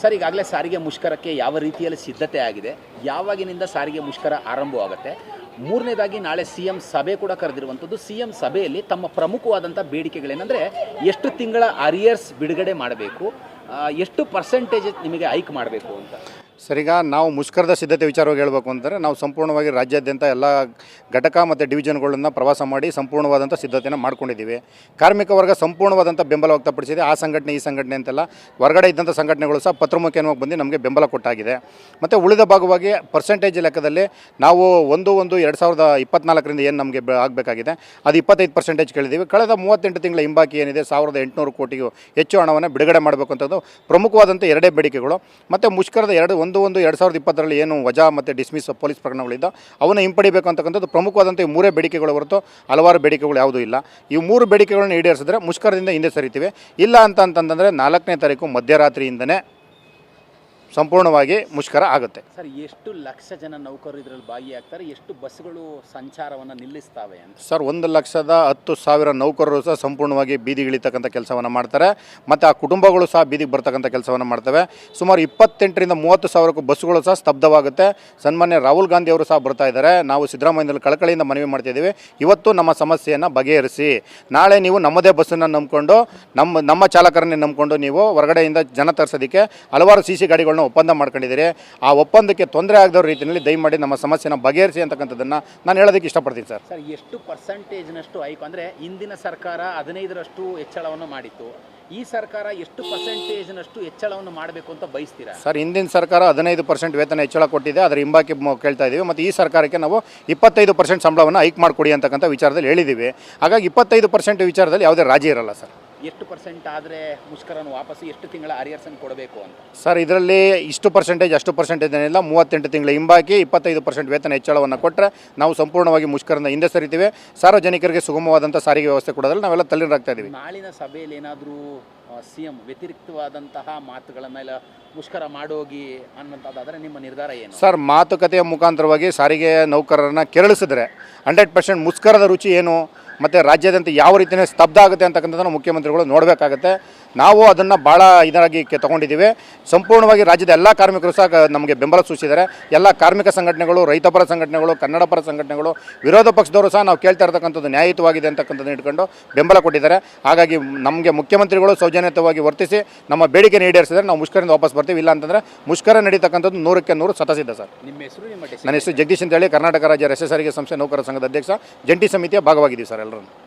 Sir, ಈಗಾಗಲೇ ಸಾರಿಗೆ ಮುಷ್ಕರಕ್ಕೆ ಯಾವ ರೀತಿಯಲ್ಲಿ ಸಿದ್ಧತೆ ಆಗಿದೆ? ಯಾವಾಗಿನಿಂದ ಸಾರಿಗೆ ಮುಷ್ಕರ ಆರಂಭವಾಗುತ್ತೆ? ಮೂರನೇದಾಗಿ ನಾಳೆ ಸಿ ಎಂ ಸಭೆ ಕೂಡ ಕರೆದಿರುವಂಥದ್ದು. ಸಿ ಎಂ ಸಭೆಯಲ್ಲಿ ತಮ್ಮ ಪ್ರಮುಖವಾದಂಥ ಬೇಡಿಕೆಗಳೇನೆಂದರೆ ಎಷ್ಟು ತಿಂಗಳ ಅರಿಯರ್ಸ್ ಬಿಡುಗಡೆ ಮಾಡಬೇಕು ಎಷ್ಟು ಪರ್ಸೆಂಟೇಜ್ ನಿಮಗೆ ಹೈಕ್ ಮಾಡಬೇಕು ಅಂತ. ಸರ್, ಈಗ ನಾವು ಮುಷ್ಕರದ ಸಿದ್ಧತೆ ವಿಚಾರವಾಗಿ ಹೇಳಬೇಕು ಅಂದರೆ ನಾವು ಸಂಪೂರ್ಣವಾಗಿ ರಾಜ್ಯಾದ್ಯಂತ ಎಲ್ಲ ಘಟಕ ಮತ್ತು ಡಿವಿಷನ್ಗಳನ್ನು ಪ್ರವಾಸ ಮಾಡಿ ಸಂಪೂರ್ಣವಾದಂಥ ಸಿದ್ಧತೆಯನ್ನು ಮಾಡ್ಕೊಂಡಿದ್ದೀವಿ. ಕಾರ್ಮಿಕ ವರ್ಗ ಸಂಪೂರ್ಣವಾದಂಥ ಬೆಂಬಲ ವ್ಯಕ್ತಪಡಿಸಿದೆ. ಆ ಸಂಘಟನೆ, ಈ ಸಂಘಟನೆ ಅಂತೆಲ್ಲ ಹೊರಗಡೆ ಇದ್ದಂಥ ಸಂಘಟನೆಗಳು ಸಹ ಪತ್ರಮುಖೇನವಾಗಿ ಬಂದು ನಮಗೆ ಬೆಂಬಲ ಕೊಟ್ಟಾಗಿದೆ. ಮತ್ತು ಉಳಿದ ಭಾಗವಾಗಿ ಪರ್ಸೆಂಟೇಜ್ ಲೆಕ್ಕದಲ್ಲಿ ನಾವು ಒಂದು ಒಂದು, ಎರಡು ಸಾವಿರದ ಇಪ್ಪತ್ನಾಲ್ಕರಿಂದ ಏನು ನಮಗೆ ಆಗಬೇಕಾಗಿದೆ, ಅದು ಇಪ್ಪತ್ತೈದು ಪರ್ಸೆಂಟೇಜ್ ಕೇಳಿದ್ದೀವಿ. ಕಳೆದ ಮೂವತ್ತೆಂಟು ತಿಂಗಳ ಹಿಂಬಾಕಿ ಏನಿದೆ, ಸಾವಿರದ ಎಂಟುನೂರು ಕೋಟಿಗೂ ಹೆಚ್ಚು ಹಣವನ್ನು ಬಿಡುಗಡೆ ಮಾಡಬೇಕು ಅಂತದ್ದು ಪ್ರಮುಖವಾದಂಥ ಎರಡೇ ಬೇಡಿಕೆಗಳು. ಮತ್ತು ಮುಷ್ಕರದ ಎರಡು ಒಂದು ಒಂದು ಎರಡು ಸಾವಿರದ ಇಪ್ಪತ್ತರಲ್ಲಿ ಏನು ವಜಾ ಮತ್ತು ಡಿಸ್ಮಿಸ್ ಪೊಲೀಸ್ ಪ್ರಕರಣಗಳಿದ್ದ, ಅವನ್ನು ಹಿಂಪಡಿಬೇಕು ಅಂತಕ್ಕಂಥದ್ದು ಪ್ರಮುಖವಾದಂಥ ಈ ಮೂರೇ ಬೇಡಿಕೆಗಳು ಹೊರತು ಹಲವಾರು ಬೇಡಿಕೆಗಳು ಯಾವುದೂ ಇಲ್ಲ. ಈ ಮೂರು ಬೇಡಿಕೆಗಳನ್ನು ಈಡೇರಿಸಿದ್ರೆ ಮುಷ್ಕರದಿಂದ ಹಿಂದೆ ಸರಿತೀವಿ. ಇಲ್ಲ ಅಂತ ಅಂತಂದರೆ ನಾಲ್ಕನೇ ತಾರೀಕು ಮಧ್ಯರಾತ್ರಿಯಿಂದನೇ ಸಂಪೂರ್ಣವಾಗಿ ಮುಷ್ಕರ ಆಗುತ್ತೆ. ಸರ್ ಎಷ್ಟು ಲಕ್ಷ ಜನ ನೌಕರರು ಇದರಲ್ಲಿ ಭಾಗಿಯಾಗ್ತಾರೆ ಎಷ್ಟು ಬಸ್ಗಳು ಸಂಚಾರವನ್ನು ನಿಲ್ಲಿಸ್ತಾವೆ ಅಂತ? ಸರ್ ಒಂದು ಲಕ್ಷದ ಹತ್ತು ಸಾವಿರ ನೌಕರರು ಸಹ ಸಂಪೂರ್ಣವಾಗಿ ಬೀದಿಗಿಳಿತಕ್ಕಂಥ ಕೆಲಸವನ್ನು ಮಾಡ್ತಾರೆ. ಮತ್ತು ಆ ಕುಟುಂಬಗಳು ಸಹ ಬೀದಿಗೆ ಬರ್ತಕ್ಕಂಥ ಕೆಲಸವನ್ನು ಮಾಡ್ತವೆ. ಸುಮಾರು ಇಪ್ಪತ್ತೆಂಟರಿಂದ ಮೂವತ್ತು ಸಾವಿರಕ್ಕೂ ಬಸ್ಸುಗಳು ಸಹ ಸ್ತಬ್ಧವಾಗುತ್ತೆ. ಸನ್ಮಾನ್ಯ ರಾಹುಲ್ ಗಾಂಧಿ ಅವರು ಸಹ ಬರ್ತಾ ಇದ್ದಾರೆ. ನಾವು ಸಿದ್ದರಾಮಯ್ಯನಲ್ಲಿ ಕಳಕಳಿಯಿಂದ ಮನವಿ ಮಾಡ್ತಿದ್ದೀವಿ ಇವತ್ತು ನಮ್ಮ ಸಮಸ್ಯೆಯನ್ನು ಬಗೆಹರಿಸಿ. ನಾಳೆ ನೀವು ನಮ್ಮದೇ ಬಸ್ಸನ್ನು ನಂಬಿಕೊಂಡು ನಮ್ಮ ನಮ್ಮ ಚಾಲಕರನ್ನೇ ನಂಬಿಕೊಂಡು ನೀವು ಹೊರಗಡೆಯಿಂದ ಜನ ತರಿಸೋದಕ್ಕೆ ಹಲವಾರು ಸಿ ಸಿ ಒಪ್ಪಂದ ಮಾಡ್ಕೊಂಡಿದ್ದೀರಿ. ಆ ಒಪ್ಪಂದಕ್ಕೆ ತೊಂದರೆ ಆಗದ ರೀತಿಯಲ್ಲಿ ದಯಮಾಡಿ ನಮ್ಮ ಸಮಸ್ಯೆನ ಬಗೆಹರಿಸಿ ಅಂತಕ್ಕಂಥದ್ದನ್ನು ನಾನು ಹೇಳೋದಕ್ಕೆ ಇಷ್ಟಪಡ್ತೀನಿ ಸರ್. ಸರ್ ಎಷ್ಟು ಪರ್ಸೆಂಟೇಜ್ನಷ್ಟು ಹೈಕ್ ಅಂದರೆ ಹಿಂದಿನ ಸರ್ಕಾರ ಹದಿನೈದರಷ್ಟು ಹೆಚ್ಚಳವನ್ನು ಮಾಡಿತ್ತು. ಈ ಸರ್ಕಾರ ಎಷ್ಟು ಪರ್ಸೆಂಟೇಜ್ನಷ್ಟು ಹೆಚ್ಚಳವನ್ನು ಮಾಡಬೇಕು ಅಂತ ಬಯಸ್ತೀರಾ? ಸರ್ ಹಿಂದಿನ ಸರ್ಕಾರ ಹದಿನೈದು ಪರ್ಸೆಂಟ್ ವೇತನ ಹೆಚ್ಚಳ ಕೊಟ್ಟಿದೆ. ಅದರ ಹಿಂಬಾಕಿ ಕೇಳ್ತಾ ಇದ್ದೀವಿ ಮತ್ತು ಈ ಸರ್ಕಾರಕ್ಕೆ ನಾವು ಇಪ್ಪತ್ತೈದು ಪರ್ಸೆಂಟ್ ಸಂಬಳವನ್ನು ಹೈಕ್ ಮಾಡಿಕೊಡಿ ಅಂತಕ್ಕಂಥ ವಿಚಾರದಲ್ಲಿ ಹೇಳಿದ್ದೀವಿ ಹಾಗಾಗಿ ಇಪ್ಪತ್ತೈದು ಪರ್ಸೆಂಟ್ ವಿಚಾರದಲ್ಲಿ ಯಾವುದೇ ರಾಜಿ ಇರಲ್ಲ ಸರ್. ಎಷ್ಟು ಪರ್ಸೆಂಟ್ ಆದರೆ ಮುಷ್ಕರನ್ನು ವಾಪಸ್ ಎಷ್ಟು ತಿಂಗಳ ಅರಿಯರ್ಸನ್ನು ಕೊಡಬೇಕು ಅಂತ? ಸರ್ ಇದರಲ್ಲಿ ಇಷ್ಟು ಪರ್ಸೆಂಟೇಜ್ ಅಷ್ಟು ಪರ್ಸೆಂಟೇಜ್ ಏನಿಲ್ಲ. ಮೂವತ್ತೆಂಟು ತಿಂಗಳ ಹಿಂಬಾಕಿ ಇಪ್ಪತ್ತೈದು ಪರ್ಸೆಂಟ್ ವೇತನ ಹೆಚ್ಚಳವನ್ನು ಕೊಟ್ಟರೆ ನಾವು ಸಂಪೂರ್ಣವಾಗಿ ಮುಷ್ಕರನ ಹಿಂದೆ ಸರಿತೀವಿ. ಸಾರ್ವಜನಿಕರಿಗೆ ಸುಗಮವಾದಂಥ ಸಾರಿಗೆ ವ್ಯವಸ್ಥೆ ಕೊಡೋದ್ರಲ್ಲಿ ನಾವೆಲ್ಲ ತಲ್ಲೀನರಾಗ್ತಾ ಇದ್ದೀವಿ. ನಾಳಿನ ಸಭೆಯಲ್ಲಿ ಏನಾದರೂ ಸಿ ಎಂ ವ್ಯತಿರಿಕ್ತವಾದಂತಹ ಮಾತುಗಳನ್ನೆಲ್ಲ ಮುಷ್ಕರ ಮಾಡೋಗಿ ಅನ್ನೋಂಥದ್ದಾದರೆ ನಿಮ್ಮ ನಿರ್ಧಾರ ಏನು? ಸರ್ ಮಾತುಕತೆಯ ಮುಖಾಂತರವಾಗಿ ಸಾರಿಗೆ ನೌಕರರನ್ನ ಕೆರಳಿಸಿದ್ರೆ ಹಂಡ್ರೆಡ್ ಪರ್ಸೆಂಟ್ ಮುಷ್ಕರದ ರುಚಿ ಏನು? ಮತ್ತು ರಾಜ್ಯಾದ್ಯಂತ ಯಾವ ರೀತಿಯೇ ಸ್ತಬ್ಧ ಆಗುತ್ತೆ ಅಂತಕ್ಕಂಥದ್ದನ್ನು ಮುಖ್ಯಮಂತ್ರಿಗಳು ನೋಡಬೇಕಾಗತ್ತೆ. ನಾವು ಅದನ್ನು ಭಾಳ ಇದರಾಗಿ ಕೆ- ತಗೊಂಡಿದ್ದೀವಿ. ಸಂಪೂರ್ಣವಾಗಿ ರಾಜ್ಯದ ಎಲ್ಲ ಕಾರ್ಮಿಕರು ಸಹ ನಮಗೆ ಬೆಂಬಲ ಸೂಚಿಸಿದ್ದಾರೆ. ಎಲ್ಲ ಕಾರ್ಮಿಕ ಸಂಘಟನೆಗಳು ರೈತಪರ ಸಂಘಟನೆಗಳು ಕನ್ನಡಪರ ಸಂಘಟನೆಗಳು ವಿರೋಧ ಪಕ್ಷದವರು ಸಹ ನಾವು ಕೇಳ್ತಾ ಇರ್ತಕ್ಕಂಥದ್ದು ನ್ಯಾಯಯುತವಾಗಿದೆ ಅಂತಕ್ಕಂಥದ್ದು ಇಟ್ಕೊಂಡು ಬೆಂಬಲ ಕೊಟ್ಟಿದ್ದಾರೆ. ಹಾಗಾಗಿ ನಮಗೆ ಮುಖ್ಯಮಂತ್ರಿಗಳು ಸೌಜನ್ಯತವಾಗಿ ವರ್ತಿಸಿ ನಮ್ಮ ಬೇಡಿಕೆ ಈಡೇರಿಸಿದರೆ ನಾವು ಮುಷ್ಕರದಿಂದ ವಾಪಸ್ ಬರ್ತೀವಿ. ಇಲ್ಲ ಅಂತಂದರೆ ಮುಷ್ಕರ ನಡೀತಕ್ಕಂಥದ್ದು ನೂರಕ್ಕೆ ನೂರು ಸತಸಿದ್ದ ಸರ್. ನಿಮ್ಮ ಹೆಸರು ನಿಮ್ಮ ನನ್ನ ಹೆಸರು ಜಗದೀಶ್ ಅಂತೇಳಿ ಕರ್ನಾಟಕ ರಾಜ್ಯ ರಸ್ತೆ ಸಾರಿಗೆ ಸಂಸ್ಥೆ ನೌಕರ ಸಂಘದ ಅಧ್ಯಕ್ಷ. ಜಂಟಿ ಸಮಿತಿಯ ಭಾಗವಾಗಿದ್ದೀವಿ ಸರ್ വളരണം